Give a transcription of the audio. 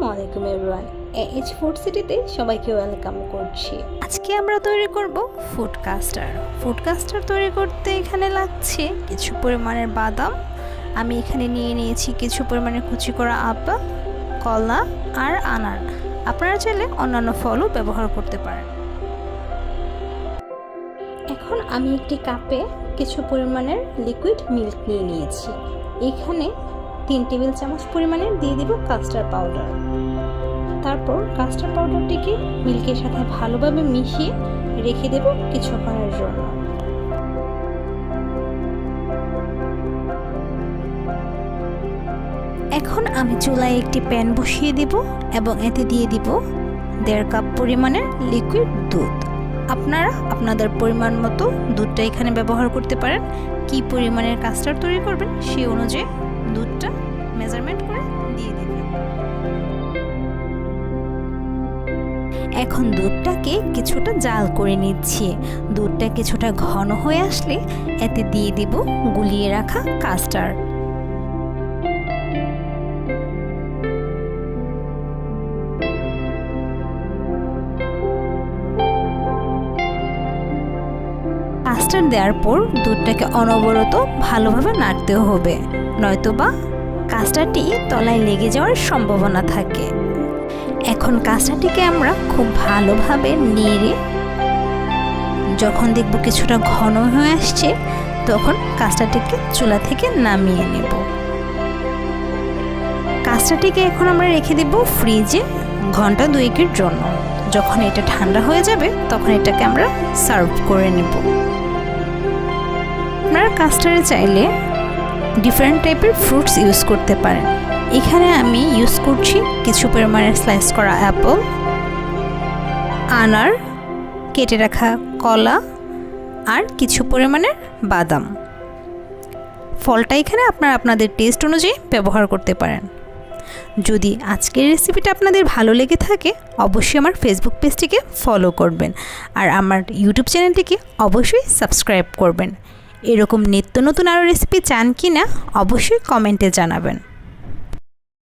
আসসালামু আলাইকুম everyone. H food সিটিতে সবাইকে ওয়েলকাম করছি। আজকে আমরা তৈরি করব ফুড কাস্টার ফুড কাস্টার তৈরি করতে এখানে লাগছে কিছু পরিমাণের বাদাম। আমি এখানে নিয়ে নিয়েছি কিছু পরিমাণের কুচি করা আপেল কলা আর আনার। আপনারা চাইলে অন্যান্য ফলও ব্যবহার করতে পারেন। এখন আমি একটি কাপে কিছু পরিমাণের লিকুইড মিল্ক নিয়ে নিয়েছি। এখানে তিন টেবিল চামচ পরিমাণে দিয়ে দিব কাস্টার্ড পাউডার। তারপর কাস্টার্ড পাউডারটিকে মিল্কের সাথে ভালোভাবে মিশিয়ে রেখে দেব কিছুক্ষণের জন্য। এখন আমি চুলায় একটি প্যান বসিয়ে দিব এবং এতে দিয়ে দিব দেড় কাপ পরিমাণের লিকুইড দুধ। আপনারা আপনাদের পরিমাণ মতো দুধটা এখানে ব্যবহার করতে পারেন। কি পরিমাণের কাস্টার্ড তৈরি করবেন সেই অনুযায়ী দুধটা মেজারমেন্ট করে দিয়ে দিবে। এখন দুধটাকে কিছুটা জাল করে নিচ্ছি। দুধটা কিছুটা ঘন হয়ে আসলে এতে দিয়ে দিব গুলিয়ে রাখা কাস্টার্ড। কাস্টার্ড দেওয়ার পর দুধটাকে অনবরত ভালোভাবে নাড়তে হবে। নয়তোবা কাস্টারটি তলায় লেগে যাওয়ার সম্ভাবনা থাকে। এখন কাস্টারটিকে আমরা খুব ভালোভাবে নেড়ে যখন দেখব কিছুটা ঘন হয়ে আসছে, তখন কাস্টারটিকে চুলা থেকে নামিয়ে নেব। কাস্টারটিকে এখন আমরা রেখে দেব ফ্রিজে ঘণ্টা দুয়েকের জন্য। যখন এটা ঠান্ডা হয়ে যাবে, তখন এটাকে আমরা সার্ভ করে নেব। আপনারা কাস্টারে চাইলে ডিফারেন্ট টাইপের ফ্রুটস ইউজ করতে পারেন। এখানে আমি ইউজ করছি কিছু পরিমাণে স্লাইস করা অ্যাপল আনার, কেটে রাখা কলা আর কিছু পরিমাণের বাদাম। ফলটা এখানে আপনারা আপনাদের টেস্ট অনুযায়ী ব্যবহার করতে পারেন। যদি আজকের রেসিপিটা আপনাদের ভালো লেগে থাকে, অবশ্যই আমার ফেসবুক পেজটিকে ফলো করবেন। আর আমার ইউটিউব চ্যানেলটিকে অবশ্যই সাবস্ক্রাইব করবেন। এরকম নিত্য নতুন আরও রেসিপি চান কি না অবশ্যই কমেন্টে জানাবেন।